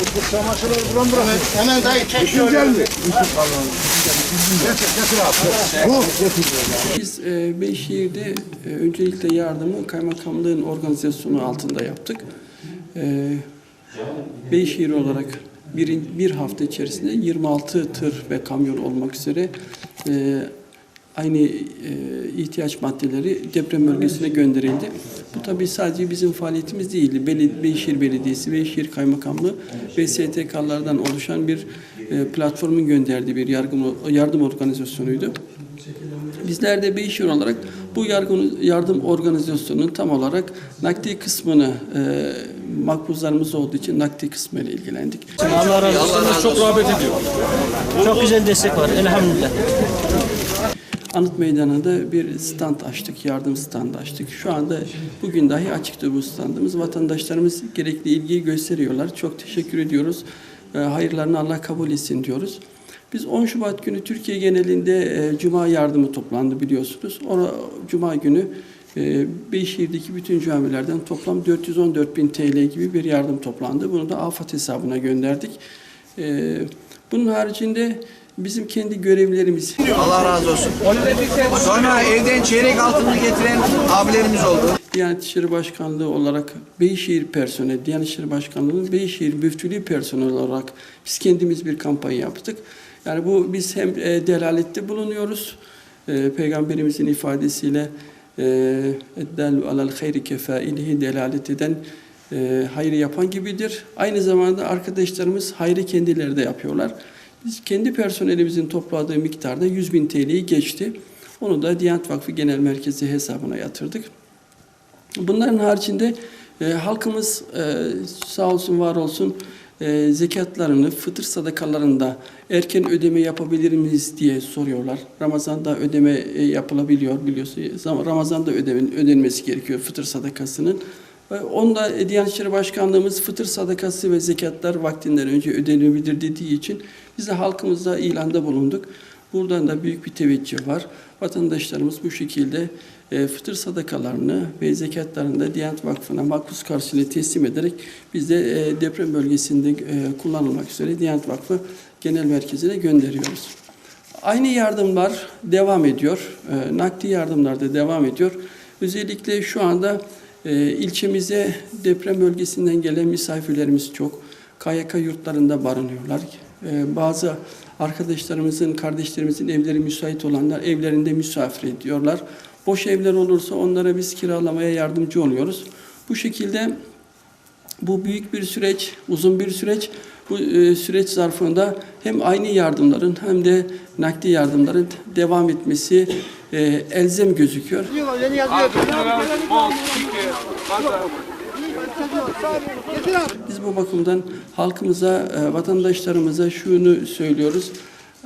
Bu çamaşırları buram bırak. Hemen dayı çek şöyle. mi? Getir, getir abi. Bu, getir. Biz e, Beyşehir'de e, öncelikle yardımı kaymakamlığın organizasyonu altında yaptık. E, Beyşehir olarak bir, bir hafta içerisinde 26 tır ve kamyon olmak üzere e, aynı e, ihtiyaç maddeleri deprem bölgesine gönderildi. Bu tabii sadece bizim faaliyetimiz değil. Beli, Beyşehir Belediyesi, Beyşehir Kaymakamlığı ve STK'lardan oluşan bir e, platformun gönderdiği bir yardım, yardım organizasyonuydu. Bizler de Beyşehir olarak bu yardım, yardım organizasyonunun tam olarak nakdi kısmını e, makbuzlarımız olduğu için nakdi kısmıyla ilgilendik. Allah razı olsun. Çok rağbet ediyor. Çok güzel destek var elhamdülillah. Anıt Meydanı'nda bir stand açtık, yardım standı açtık. Şu anda bugün dahi açıktı bu standımız. Vatandaşlarımız gerekli ilgiyi gösteriyorlar. Çok teşekkür ediyoruz. E, hayırlarını Allah kabul etsin diyoruz. Biz 10 Şubat günü Türkiye genelinde e, Cuma yardımı toplandı biliyorsunuz. O Cuma günü e, Beyşehir'deki bütün camilerden toplam 414 bin TL gibi bir yardım toplandı. Bunu da afet hesabına gönderdik. E, bunun haricinde bizim kendi görevlerimiz. Allah razı olsun. Sonra evden çeyrek altını getiren abilerimiz oldu. Diyanet İşleri Başkanlığı olarak Beyşehir personeli, Diyanet İşleri Başkanlığı'nın Beyşehir müftülüğü personeli olarak biz kendimiz bir kampanya yaptık. Yani bu biz hem e, delalette bulunuyoruz. E, Peygamberimizin ifadesiyle e, eddallu alal hayri kefailihi delalet eden e, hayrı yapan gibidir. Aynı zamanda arkadaşlarımız hayrı kendileri de yapıyorlar. Biz kendi personelimizin topladığı miktarda 100 bin TL'yi geçti. Onu da Diyanet Vakfı Genel Merkezi hesabına yatırdık. Bunların haricinde e, halkımız e, sağ olsun var olsun e, zekatlarını, fıtır sadakalarında erken ödeme yapabilir miyiz diye soruyorlar. Ramazan'da ödeme e, yapılabiliyor biliyorsunuz ama Ramazan'da ödeme, ödenmesi gerekiyor fıtır sadakasının. E, Onda e, Diyanet İşleri Başkanlığımız fıtır sadakası ve zekatlar vaktinden önce ödenebilir dediği için biz de halkımızda ilanda bulunduk. Buradan da büyük bir teveccüh var. Vatandaşlarımız bu şekilde e, fıtır sadakalarını ve zekatlarını da Diyanet Vakfı'na makbuz karşılığı teslim ederek biz de e, deprem bölgesinde e, kullanılmak üzere Diyanet Vakfı Genel Merkezi'ne gönderiyoruz. Aynı yardımlar devam ediyor. Nakdi yardımlar da devam ediyor. Özellikle şu anda ilçemize deprem bölgesinden gelen misafirlerimiz çok. KYK yurtlarında barınıyorlar. E, bazı arkadaşlarımızın, kardeşlerimizin evleri müsait olanlar evlerinde misafir ediyorlar. Boş evler olursa onlara biz kiralamaya yardımcı oluyoruz. Bu şekilde bu büyük bir süreç, uzun bir süreç. Bu e, süreç zarfında hem aynı yardımların hem de nakdi yardımların devam etmesi e, elzem gözüküyor. Biz bu bakımdan halkımıza, e, vatandaşlarımıza şunu söylüyoruz.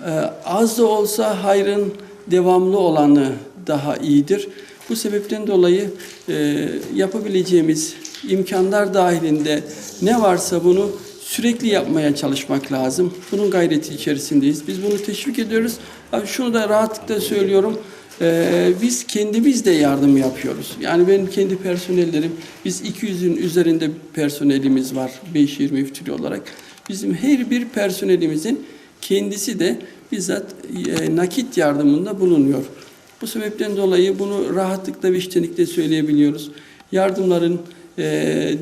E, Az da olsa hayrın devamlı olanı daha iyidir. Bu sebepten dolayı e, yapabileceğimiz imkanlar dahilinde ne varsa bunu sürekli yapmaya çalışmak lazım. Bunun gayreti içerisindeyiz. Biz bunu teşvik ediyoruz. Abi şunu da rahatlıkla söylüyorum. Ee, biz kendimiz de yardım yapıyoruz. Yani benim kendi personellerim, biz 200'ün üzerinde personelimiz var Beyşehir Müftülüğü olarak. Bizim her bir personelimizin kendisi de bizzat e, nakit yardımında bulunuyor. Bu sebepten dolayı bunu rahatlıkla ve içtenlikle söyleyebiliyoruz. Yardımların e,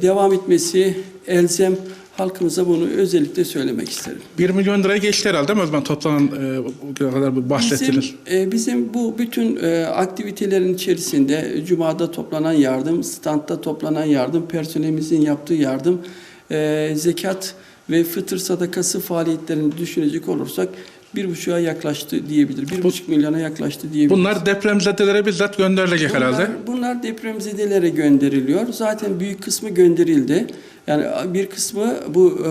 devam etmesi elzem halkımıza bunu özellikle söylemek isterim. 1 milyon liraya geçti herhalde mi o zaman toplanan e, kadar bu bahsettiler. Bizim, e, bizim bu bütün e, aktivitelerin içerisinde Cuma'da toplanan yardım, standta toplanan yardım, personelimizin yaptığı yardım, e, zekat ve fıtır sadakası faaliyetlerini düşünecek olursak bir buçuğa yaklaştı diyebilir. Bir buçuk milyona yaklaştı diyebilir. Bunlar depremzedelere bizzat gönderilecek herhalde. Bunlar, bunlar depremzedelere gönderiliyor. Zaten büyük kısmı gönderildi. Yani bir kısmı bu e,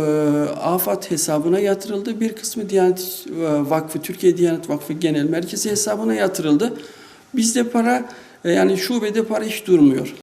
afat hesabına yatırıldı. Bir kısmı Diyanet e, Vakfı, Türkiye Diyanet Vakfı Genel Merkezi hesabına yatırıldı. Bizde para, e, yani şubede para hiç durmuyor.